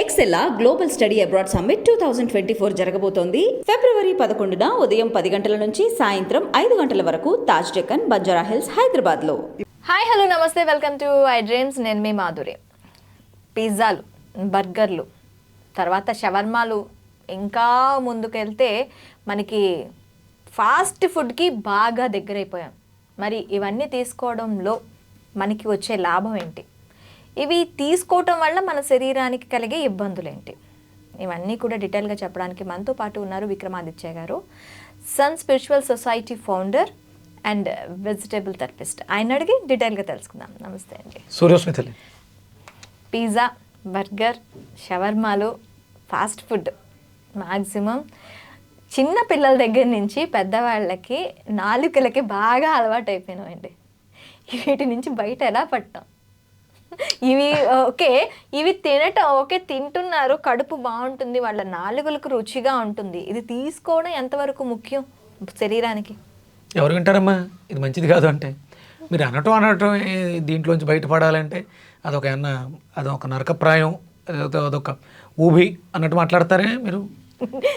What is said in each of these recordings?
ఎక్సెల్లా global study abroad summit two thousand twenty four జరగబోతోంది. ఫిబ్రవరి పదకొండున ఉదయం పది గంటల నుంచి సాయంత్రం ఐదు గంటల వరకు తాజ్ డెక్కన్ బంజారా హిల్స్ హైదరాబాద్లో హాయ్ హలో నమస్తే. Welcome to I dreams. నేను మీ మాధురి. పిజ్జాలు బర్గర్లు తర్వాత షవర్మాలు ఇంకా ముందుకెళ్తే మనకి ఫాస్ట్ ఫుడ్కి బాగా దగ్గరైపోయాం. మరి ఇవన్నీ తీసుకోవడంలో మనకి వచ్చే లాభం ఏంటి? ఇవి తీసుకోవటం వల్ల మన శరీరానికి కలిగే ఇబ్బందులు ఏంటి ఇవన్నీ కూడా డీటెయిల్గా చెప్పడానికి మనతో పాటు ఉన్నారు విక్రమాదిత్య గారు sun spiritual society founder and vegetable therapist. ఆయన అడిగి డీటెయిల్గా తెలుసుకుందాం. నమస్తే అండి. సూర్యస్మితలి. పిజ్జా బర్గర్ షవర్మాలు ఫాస్ట్ ఫుడ్ మ్యాక్సిమం చిన్న పిల్లల దగ్గర నుంచి పెద్దవాళ్ళకి నాలుకలకి బాగా అలవాటు అయిపోయినామండి వీటి నుంచి బయట ఎలా పట్టాం ఇవి ఓకే. ఇవి తినటం ఓకే తింటున్నారు. కడుపు బాగుంటుంది. వాళ్ళ నాలుగులకు రుచిగా ఉంటుంది. ఇది తీసుకోవడం ఎంతవరకు ముఖ్యం శరీరానికి? ఎవరు వింటారమ్మా ఇది మంచిది కాదు అంటే. మీరు అనటం అనటం దీంట్లోంచి బయటపడాలంటే అదొక అన్న అదొక నరకప్రాయం అదొక అదొక ఊబి అన్నట్టు మాట్లాడతారే మీరు?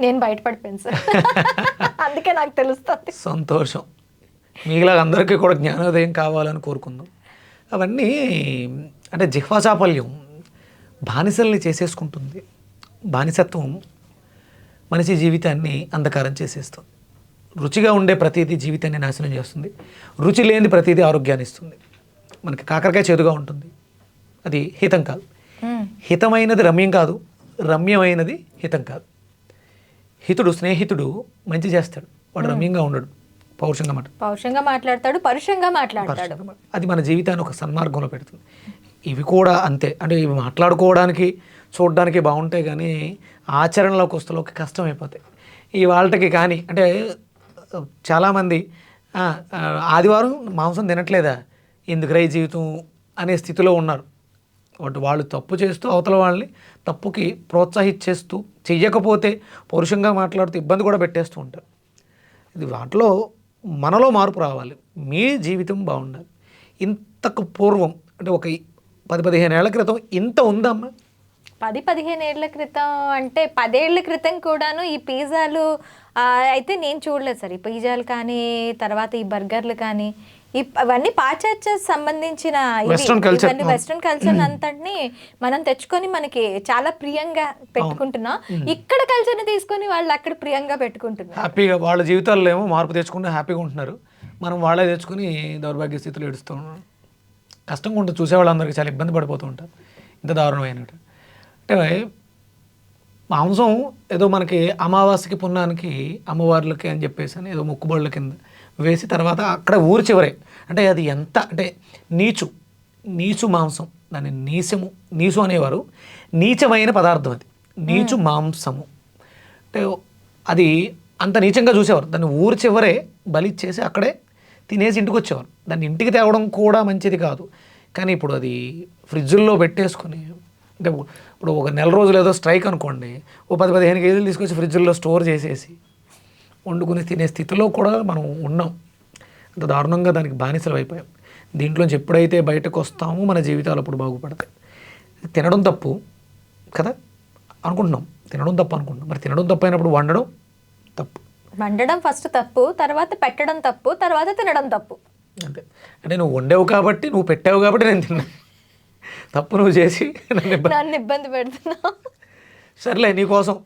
నేను బయటపడిపోయాను సార్. అందుకే నాకు తెలుస్తుంది. సంతోషం. మీలా అందరికీ కూడా జ్ఞానోదయం కావాలని కోరుకుందాం. అవన్నీ అంటే జిహ్వాచాపల్యం బానిసల్ని చేసేసుకుంటుంది. బానిసత్వం మనిషి జీవితాన్ని అంధకారం చేసేస్తుంది. రుచిగా ఉండే ప్రతిదీ జీవితాన్ని నాశనం చేస్తుంది. రుచి లేని ప్రతిదీ ఆరోగ్యాన్ని ఇస్తుంది. మనకి కాకరకాయ చేదుగా ఉంటుంది. అది హితం కాదు. హితమైనది రమ్యం కాదు. రమ్యమైనది హితం కాదు. హితుడు స్నేహితుడు మంచి చేస్తాడు. వాడు రమ్యంగా ఉండడు. పౌరుషంగా పౌరుషంగా మాట్లాడతాడు పరుషంగా మాట్లాడతాడు. అది మన జీవితాన్ని ఒక సన్మార్గంలో పెడుతుంది. ఇవి కూడా అంతే. అంటే ఇవి మాట్లాడుకోవడానికి చూడడానికి బాగుంటాయి కానీ ఆచరణలోకి వస్తలోకి కష్టం అయిపోతాయి ఈ వాళ్ళకి కానీ అంటే చాలామంది "ఆ, ఆ, ఆదివారం మాంసం తినట్లేదా? ఎందుకురా ఈ జీవితం అనే స్థితిలో ఉన్నారు. వాటి వాళ్ళు తప్పు చేస్తూ అవతల వాళ్ళని తప్పుకి ప్రోత్సహించేస్తూ చెయ్యకపోతే పౌరుషంగా మాట్లాడుతూ ఇబ్బంది కూడా పెట్టేస్తూ ఉంటారు. ఇది వాటిలో మనలో మార్పు రావాలి. మీ జీవితం బాగుండాలి. ఇంతకు పూర్వం అంటే ఒక పది పదిహేను ఏళ్ళ క్రితం ఇంత ఉందమ్మా పది పదిహేను ఏళ్ళ క్రితం అంటే పదేళ్ళ క్రితం కూడాను ఈ పిజ్జాలు అయితే నేను చూడలేదు సార్. ఈ పిజ్జాలు కానీ తర్వాత ఈ బర్గర్లు కానీ ఈ అవన్నీ పాశ్చాత్య సంబంధించిన culture. ఇవన్నీ వెస్ట్రన్ కల్చర్ అంతటిని మనం తెచ్చుకొని మనకి చాలా ప్రియంగా పెట్టుకుంటున్నాం. ఇక్కడ కల్చర్ని తీసుకొని వాళ్ళు అక్కడ ప్రియంగా పెట్టుకుంటున్నారు. హ్యాపీగా వాళ్ళ జీవితాల్లో ఏమో మార్పు తెచ్చుకుంటూ హ్యాపీగా ఉంటున్నారు. మనం వాళ్ళే తెచ్చుకుని దౌర్భాగ్య స్థితిలో ఏడుస్తూ ఉన్నాం. కష్టంగా ఉంటుంది. చూసే వాళ్ళందరికీ చాలా ఇబ్బంది పడిపోతూ ఉంటారు. ఇంత దారుణమైనట్టు అంటే మాంసం ఏదో మనకి అమావాస్యకి పున్నానికి అమ్మవార్లకి అని చెప్పేసి అని ఏదో మొక్కుబడుల కింద వేసి తర్వాత అక్కడ ఊరి చివరే అంటే అది ఎంత అంటే నీచు నీచు మాంసం దాన్ని నీచము నీచు అనేవారు. నీచమైన పదార్థం అది. నీచు మాంసము. అంటే అది అంత నీచంగా చూసేవారు. దాన్ని ఊరి చివరే బలిచ్చేసి అక్కడే తినేసి ఇంటికి వచ్చేవారు దాన్ని ఇంటికి తేవడం కూడా మంచిది కాదు. కానీ ఇప్పుడు అది ఫ్రిడ్జుల్లో పెట్టేసుకుని అంటే ఇప్పుడు ఒక నెల రోజులు ఏదో స్ట్రైక్ అనుకోండి ఓ పది పదిహేను కేజీలు తీసుకొచ్చి ఫ్రిడ్జుల్లో స్టోర్ చేసేసి వండుకుని తినే స్థితిలో కూడా మనం ఉన్నాం. అంత దారుణంగా దానికి బానిసలు అయిపోయాం. దీంట్లోంచి ఎప్పుడైతే బయటకు వస్తామో మన జీవితాలు అప్పుడు బాగుపడతాయి. తినడం తప్పు కదా? అనుకుంటున్నాం. తినడం తప్పు అనుకుంటున్నాం. మరి తినడం తప్పు అయినప్పుడు వండడం తప్పు. వండడం ఫస్ట్ తప్పు తర్వాత పెట్టడం తప్పు తర్వాత తినడం తప్పు. అంతే. అంటే నువ్వు వండావు కాబట్టి నువ్వు పెట్టావు కాబట్టి నేను తిన్నా. తప్పు నువ్వు చేసి నన్ను ఇబ్బంది పెడుతున్నావు. సర్లే నీకోసం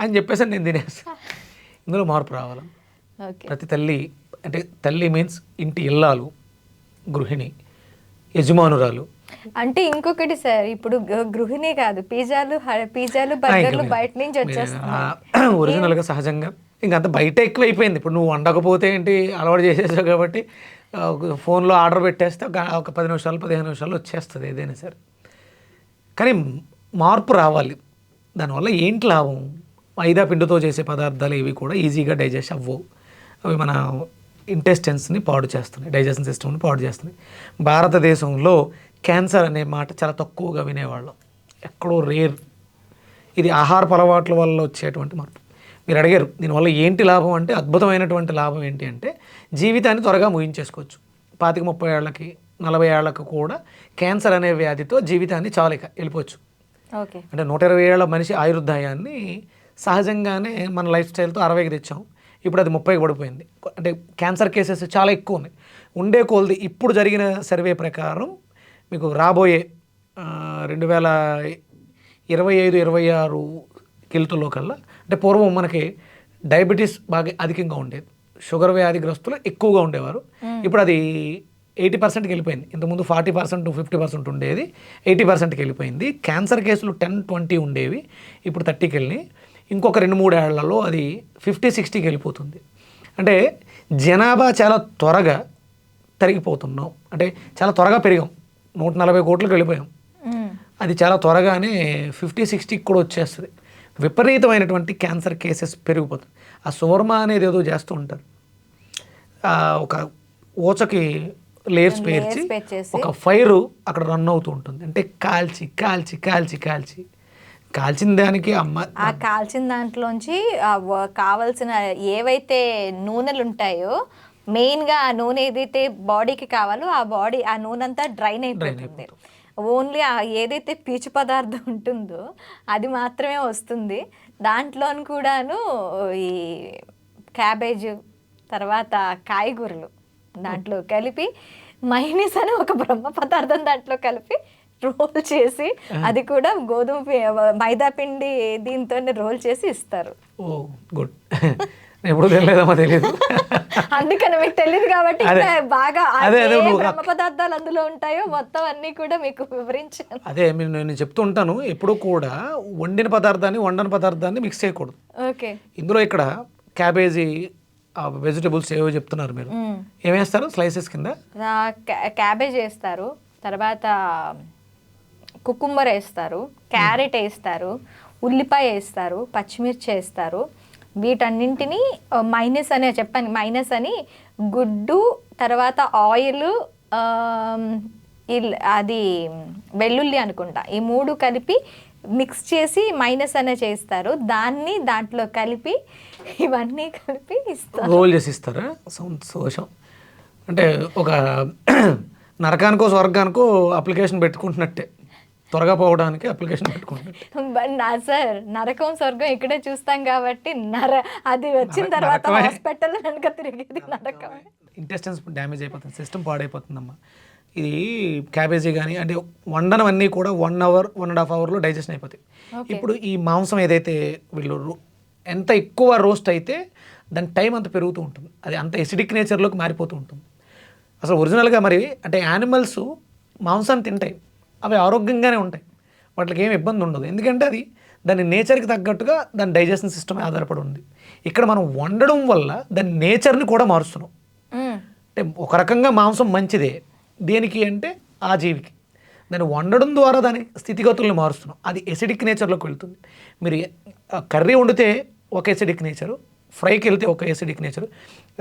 అని చెప్పేసి నేను తినేస్తా. ఇందులో మార్పు రావాలి? ప్రతి తల్లి అంటే తల్లి మీన్స్ ఇంటి ఇల్లాలు గృహిణి యజమానురాలు. అంటే ఇంకొకటి సార్ ఇప్పుడు గృహిణి కాదు పిజ్జాలు పిజ్జాలు బర్గర్లు బయట నుంచి వచ్చేస్తున్నాయి. ఒరిజినల్గా సహజంగా ఇంకా అంత బయట ఎక్కువైపోయింది. ఇప్పుడు నువ్వు వండకపోతే ఏంటి అలవాటు చేసేసావు కాబట్టి ఫోన్లో ఆర్డర్ పెట్టేస్తే ఒక ఒక పది నిమిషాలు పదిహేను నిమిషాలు వచ్చేస్తుంది ఏదైనా సరే. కానీ మార్పు రావాలి. దానివల్ల ఏంటి లాభం? మైదా పిండితో చేసే పదార్థాలు ఇవి కూడా ఈజీగా డైజెస్ట్ అవ్వవు. అవి మన ఇంటెస్టెన్స్ని పాడు చేస్తున్నాయి డైజెషన్ సిస్టమ్ని పాడు చేస్తున్నాయి. భారతదేశంలో క్యాన్సర్ అనే మాట చాలా తక్కువగా వినేవాళ్ళం. ఎక్కడో రేర్ ఇది ఆహారపు అలవాట్ల వల్ల వచ్చేటువంటి మార్పు. మీరు అడిగారు దీనివల్ల ఏంటి లాభం అంటే అద్భుతమైనటువంటి లాభం ఏంటి అంటే జీవితాన్ని త్వరగా ముగించేసుకోవచ్చు. పాతిక ముప్పై ఏళ్ళకి నలభై ఏళ్ళకు కూడా క్యాన్సర్ అనే వ్యాధితో జీవితాన్ని చాలిక వెళ్ళిపోవచ్చు. అంటే నూట ఇరవై ఏళ్ళ మనిషి ఆయుర్దాయాన్ని సహజంగానే మన లైఫ్ స్టైల్తో అరవైకి తెచ్చాం. ఇప్పుడు అది ముప్పైకి పడిపోయింది. అంటే క్యాన్సర్ కేసెస్ చాలా ఎక్కువ ఉన్నాయి. ఉండే కొలది ఇప్పుడు జరిగిన సర్వే ప్రకారం మీకు రాబోయే రెండు వేల ఇరవై ఐదు ఇరవై ఆరు కిల్తుల్లో కల్లా అంటే పూర్వం మనకి డయాబెటీస్ బాగా అధికంగా ఉండేది. షుగర్ వ్యాధిగ్రస్తులు ఎక్కువగా ఉండేవారు. ఇప్పుడు అది ఎయిటీ పర్సెంట్కి వెళ్ళిపోయింది. ఇంతకుముందు ఫార్టీ పర్సెంట్ ఫిఫ్టీ పర్సెంట్ ఉండేది. ఎయిటీ పర్సెంట్కి వెళ్ళిపోయింది. క్యాన్సర్ కేసులు టెన్ ట్వంటీ ఉండేవి. ఇప్పుడు థర్టీకి వెళ్ళి ఇంకొక రెండు మూడు ఏళ్ళలో అది ఫిఫ్టీ సిక్స్టీకి వెళ్ళిపోతుంది. అంటే జనాభా చాలా త్వరగా తరిగిపోతున్నాం. అంటే చాలా త్వరగా పెరిగాం. నూట నలభై కోట్లకు వెళ్ళిపోయాం. అది చాలా త్వరగానే ఫిఫ్టీ సిక్స్టీకి కూడా వచ్చేస్తుంది. విపరీతమైనటువంటి క్యాన్సర్ కేసెస్ పెరిగిపోతుంది ఆ సువర్మ అనేది ఏదో చేస్తూ ఉంటారు. ఒక ఊచకి లేయర్స్ పేర్చి. ఒక ఫైర్ అక్కడ రన్ అవుతూ ఉంటుంది. అంటే కాల్చి కాల్చి కాల్చి కాల్చి. కాల్చిన దానికి అమ్మ ఆ కాల్చిన దాంట్లోంచి కావలసిన ఏవైతే నూనెలు ఉంటాయో మెయిన్గా ఆ నూనె ఏదైతే బాడీకి కావాలో ఆ బాడీ ఆ నూనె అంతా డ్రైన్ అయిపోతుంది. ఓన్లీ ఆ ఏదైతే పీచు పదార్థం ఉంటుందో అది మాత్రమే వస్తుంది. దాంట్లోని కూడాను ఈ క్యాబేజ్ తర్వాత కాయగూరలు దాంట్లో కలిపి మైనీస్ అని ఒక బ్రహ్మ పదార్థం దాంట్లో కలిపి రోల్ చేసి అది కూడా గోధుమ మైదా పిండి దీంతోనే రోల్ చేసి ఇస్తారు. Oh good. ఎప్పుడు తెలియదమ్మా తెలియదు అందుకని మీకు తెలియదు కాబట్టి బాగా బ్రహ్మ పదార్థాలు అందులో ఉంటాయో మొత్తం అన్ని కూడా మీకు వివరించాను. అదే నేను చెప్తూ ఉంటాను ఎప్పుడు కూడా వండిన పదార్థాన్ని వండని పదార్థాన్ని మిక్స్ చేయకూడదు. ఓకే. ఇందులో ఇక్కడ క్యాబేజీ వెజిటబుల్స్ ఏవో చెప్తున్నారు మీరు. ఏమేస్తారు? స్లైసెస్ కింద? క్యాబేజ్ వేస్తారు. తర్వాత కుకుంబర్ వేస్తారు క్యారెట్ వేస్తారు ఉల్లిపాయ వేస్తారు పచ్చిమిర్చి వేస్తారు. వీటన్నింటినీ మైనస్ అనే చెప్పాను మైనస్ అని గుడ్డు తర్వాత ఆయిల్ అది వెల్లుల్లి అనుకుంటా. ఈ మూడు కలిపి మిక్స్ చేసి మైనస్ అనే చేస్తారు. దాన్ని దాంట్లో కలిపి ఇవన్నీ కలిపి ఇస్తారు. రోల్ చేసి ఇస్తారా? సంతోషం అంటే ఒక నరకానికో స్వర్గానికో అప్లికేషన్ పెట్టుకుంటున్నట్టే. త్వరగా పోవడానికి అప్లికేషన్ బట్ నా సార్ నరకం స్వర్గం ఇక్కడే చూస్తాం కాబట్టి నర అది వచ్చిన తర్వాత. హాస్పిటల్ వెనక తిరిగేది నరకం ఇంటెస్టెన్స్ డ్యామేజ్ అయిపోతుంది సిస్టమ్ పాడైపోతుందమ్మా. ఇది క్యాబేజీ కానీ అంటే వండనవన్నీ కూడా one hour one and half అవర్లో డైజెషన్ అయిపోతాయి. ఇప్పుడు ఈ మాంసం ఏదైతే వీళ్ళు ఎంత ఎక్కువ రోస్ట్ అయితే దాని టైం అంత పెరుగుతూ ఉంటుంది. అది అంత ఎసిడిక్ నేచర్లోకి మారిపోతూ ఉంటుంది. అసలు ఒరిజినల్గా మరి అంటే యానిమల్స్ మాంసాన్ని తింటాయి. అవి ఆరోగ్యంగానే ఉంటాయి. వాటికి ఏం ఇబ్బంది ఉండదు. ఎందుకంటే అది దాని నేచర్కి తగ్గట్టుగా దాని డైజెషన్ సిస్టమ్ ఆధారపడి ఉంది. ఇక్కడ మనం వండడం వల్ల దాని నేచర్ని కూడా మారుస్తున్నాం. అంటే ఒక రకంగా మాంసం మంచిదే. దేనికి అంటే ఆ జీవికి. దాన్ని వండడం ద్వారా దాని స్థితిగతుల్ని మారుస్తున్నాం. అది ఎసిడిక్ నేచర్లోకి వెళ్తుంది. మీరు కర్రీ వండితే ఒక ఎసిడిక్ నేచరు ఫ్రైకి వెళ్తే ఒక ఎసిడిక్ నేచరు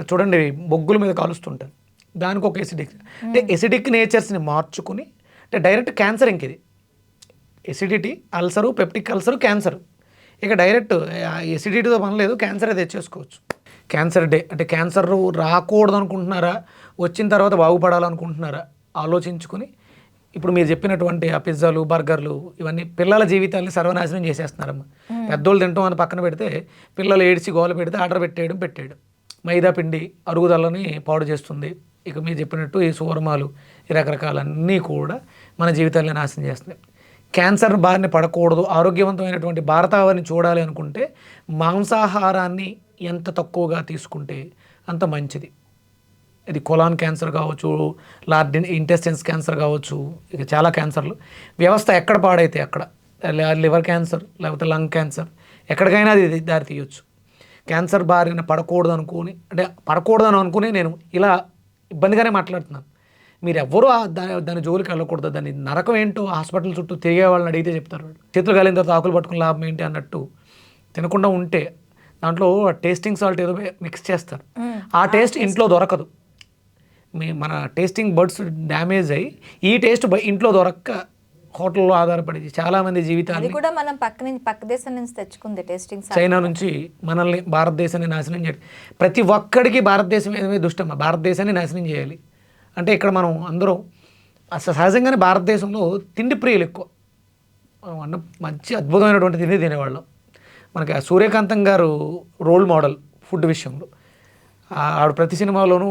చూడండి బొగ్గుల మీద కాలుస్తుంటారు. దానికి ఒక ఎసిడిక్ అంటే ఎసిడిక్ నేచర్స్ని మార్చుకుని అంటే డైరెక్ట్ క్యాన్సర్ ఇంక ఇది. Acidity ulcer peptic ulcer cancer. ఇక డైరెక్ట్ ఎసిడిటీతో పని లేదు క్యాన్సరే తెచ్చేసుకోవచ్చు. క్యాన్సర్ డే అంటే క్యాన్సర్ రాకూడదు అనుకుంటున్నారా వచ్చిన తర్వాత బాగుపడాలనుకుంటున్నారా? ఆలోచించుకుని ఇప్పుడు మీరు చెప్పినటువంటి ఆ పిజ్జాలు బర్గర్లు ఇవన్నీ పిల్లల జీవితాన్ని సర్వనాశనం చేసేస్తున్నారమ్మా. పెద్దోళ్ళు తింటాం అని పక్కన పెడితే పిల్లలు ఏడ్చి గోల పెడితే ఆర్డర్ పెట్టేయడం పెట్టేయడం. మైదా పిండి అరుగుదలని పాడు చేస్తుంది. ఇక మీరు చెప్పినట్టు ఈ సువర్మాలు ఈ రకరకాలన్నీ కూడా మన జీవితాలను నాశనం చేస్తున్నాయి క్యాన్సర్ బారిన పడకూడదు ఆరోగ్యవంతమైనటువంటి భారతావరిని చూడాలి అనుకుంటే మాంసాహారాన్ని ఎంత తక్కువగా తీసుకుంటే అంత మంచిది. ఇది కొలాన్ క్యాన్సర్ కావచ్చు లార్జ్ ఇంటెస్టెన్స్ క్యాన్సర్ కావచ్చు ఇక చాలా క్యాన్సర్లు. వ్యవస్థ ఎక్కడ పాడైతే అక్కడ లివర్ క్యాన్సర్ లేకపోతే లంగ్ క్యాన్సర్ ఎక్కడికైనా అది దారి తీయొచ్చు. క్యాన్సర్ బారిన పడకూడదు అనుకుని అంటే పడకూడదని అనుకుని నేను ఇలా ఇబ్బందిగానే మాట్లాడుతున్నాను. మీరు ఎవ్వరూ ఆ దాని దాని జోలికి వెళ్ళకూడదు. దాని నరకం ఏంటో హాస్పిటల్ చుట్టూ తిరిగే వాళ్ళని అడిగితే చెప్తారు. వాళ్ళు. చేతులు కాలిన తర్వాత ఆకులు పట్టుకుని లాభం ఏంటి అన్నట్టు తినకుండా ఉంటే దాంట్లో టేస్టింగ్ సాల్ట్ ఏదో మిక్స్ చేస్తారు. ఆ టేస్ట్ ఇంట్లో దొరకదు. మీ మన టేస్టింగ్ బర్డ్స్ డ్యామేజ్ అయ్యి ఈ టేస్ట్ ఇంట్లో దొరక్క హోటల్లో ఆధారపడి చాలామంది అది జీవితాన్ని కూడా మనం పక్క నుంచి పక్క దేశం నుంచి తెచ్చుకుంది టేస్టింగ్ చైనా నుంచి మనల్ని భారతదేశాన్ని నాశనం చేయడం ప్రతి ఒక్కడికి భారతదేశం మీద దుష్టమ్మ. భారతదేశాన్ని నాశనం చేయాలి. అంటే ఇక్కడ మనం అందరం అసలు సహజంగానే భారతదేశంలో తిండి ప్రియులు ఎక్కువ. అన్న మంచి అద్భుతమైనటువంటి తిండి తినేవాళ్ళం. మనకి సూర్యకాంతం గారు రోల్ మోడల్ ఫుడ్ విషయంలో. ఆవిడ ప్రతి సినిమాలోనూ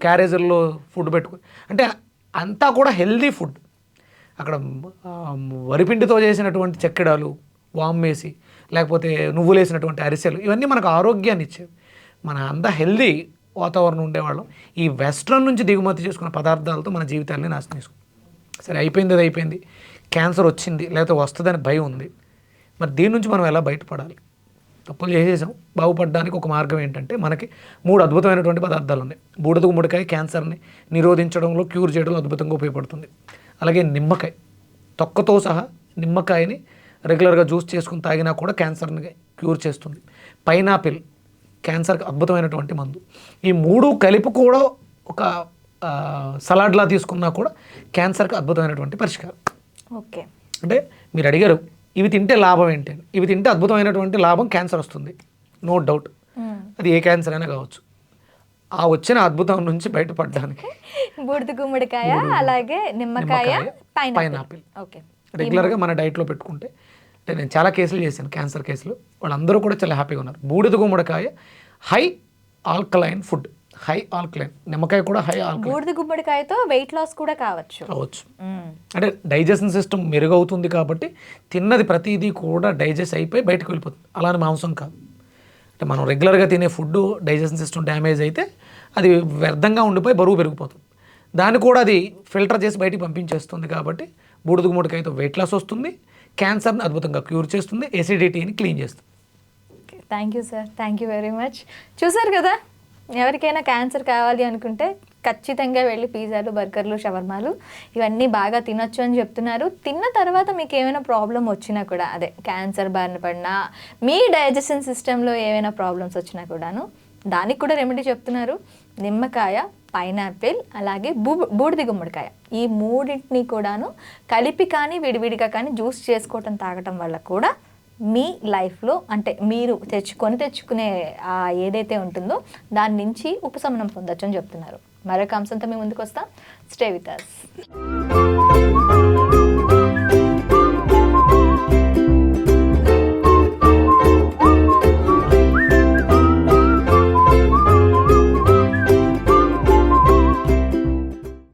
క్యారేజర్లో ఫుడ్ పెట్టుకుని అంటే అంతా కూడా హెల్దీ ఫుడ్. అక్కడ వరిపిండితో చేసినటువంటి చెక్కెడాలు వామ్ వేసి లేకపోతే నువ్వులు వేసినటువంటి అరిసెలు ఇవన్నీ మనకు ఆరోగ్యాన్ని ఇచ్చేవి మన అంతా హెల్దీ వాతావరణం ఉండేవాళ్ళం. ఈ వెస్ట్రన్ నుంచి దిగుమతి చేసుకున్న పదార్థాలతో మన జీవితాన్ని నాశనం చేసుకున్నాం. సరే అయిపోయింది అది అయిపోయింది. క్యాన్సర్ వచ్చింది లేకపోతే వస్తుందని భయం ఉంది. మరి దీని నుంచి మనం ఎలా బయటపడాలి? తప్పులు చేసేసాం. బాగుపడడానికి ఒక మార్గం ఏంటంటే మనకి మూడు అద్భుతమైనటువంటి పదార్థాలు ఉన్నాయి. బూడిద గుమ్మడికాయ క్యాన్సర్ని నిరోధించడంలో క్యూర్ చేయడంలో అద్భుతంగా ఉపయోగపడుతుంది. అలాగే నిమ్మకాయ. తొక్కతో సహా నిమ్మకాయని రెగ్యులర్గా జ్యూస్ చేసుకుని తాగినా కూడా క్యాన్సర్ని క్యూర్ చేస్తుంది. పైనాపిల్. క్యాన్సర్కి అద్భుతమైనటువంటి మందు. ఈ మూడు కలిపి కూడా ఒక సలాడ్లా తీసుకున్నా కూడా క్యాన్సర్కి అద్భుతమైనటువంటి పరిష్కారం. ఓకే. అంటే మీరు అడిగారు ఇవి తింటే లాభం ఏంటి ఇవి తింటే అద్భుతమైనటువంటి లాభం క్యాన్సర్ వస్తుంది. No doubt. అది ఏ క్యాన్సర్ అయినా కావచ్చు. ఆ వచ్చిన అద్భుతం నుంచి బయటపడడానికి బూడిద గుమ్మడికాయ అలాగే నిమ్మకాయ పైనాపిల్. ఓకే. రెగ్యులర్గా మన డైట్లో పెట్టుకుంటే అంటే నేను చాలా కేసులు చేశాను క్యాన్సర్ కేసులు. వాళ్ళందరూ కూడా చాలా హ్యాపీగా ఉన్నారు. బూడిద గుమ్మడికాయ high alkaline food. High alkaline. నిమ్మకాయ కూడా హై ఆల్కలైన్. బూడిద గుమ్మడికాయతో వెయిట్ లాస్ కూడా కావచ్చు. కావచ్చు. అంటే డైజెషన్ సిస్టమ్ మెరుగవుతుంది కాబట్టి తిన్నది ప్రతిదీ కూడా డైజెస్ట్ అయిపోయి బయటకు వెళ్ళిపోతుంది. అలానే మాంసం కాదు. అంటే మనం రెగ్యులర్గా తినే ఫుడ్ డైజెషన్ సిస్టమ్ డ్యామేజ్ అయితే అది వ్యర్థంగా ఉండిపోయి బరువు పెరిగిపోతుంది. దాన్ని కూడా అది ఫిల్టర్ చేసి బయటికి పంపించేస్తుంది కాబట్టి బూడిద గుమ్మడికాయతో వెయిట్ లాస్ వస్తుంది. క్యాన్సర్ని అద్భుతంగా క్యూర్ చేస్తుంది ఎసిడిటీని క్లీన్ చేస్తుంది. Thank you sir thank you very much చూసారు కదా ఎవరికైనా క్యాన్సర్ కావాలి అనుకుంటే ఖచ్చితంగా వెళ్ళి పిజ్జాలు బర్గర్లు షవర్మాలు ఇవన్నీ బాగా తినొచ్చు అని చెప్తున్నారు. తిన్న తర్వాత మీకు ఏమైనా ప్రాబ్లం వచ్చినా కూడా అదే క్యాన్సర్ బారిన పడినా మీ డైజెషన్ సిస్టంలో ఏమైనా ప్రాబ్లమ్స్ వచ్చినా కూడాను దానికి కూడా రెమెడీ చెప్తున్నారు. నిమ్మకాయ పైనాపిల్ అలాగే బూ బూడిద గుమ్మడికాయ. ఈ మూడింటిని కూడాను కలిపి కానీ విడివిడిగా కానీ జ్యూస్ చేసుకోవటం తాగటం వల్ల కూడా మీ లైఫ్లో అంటే మీరు తెచ్చుకొని తెచ్చుకునే ఆ ఏదైతే ఉంటుందో దాని నుంచి ఉపశమనం పొందొచ్చు అని చెప్తున్నారు. మరొక అంశంతో మేము ముందుకు వస్తాం స్టే విత్ అస్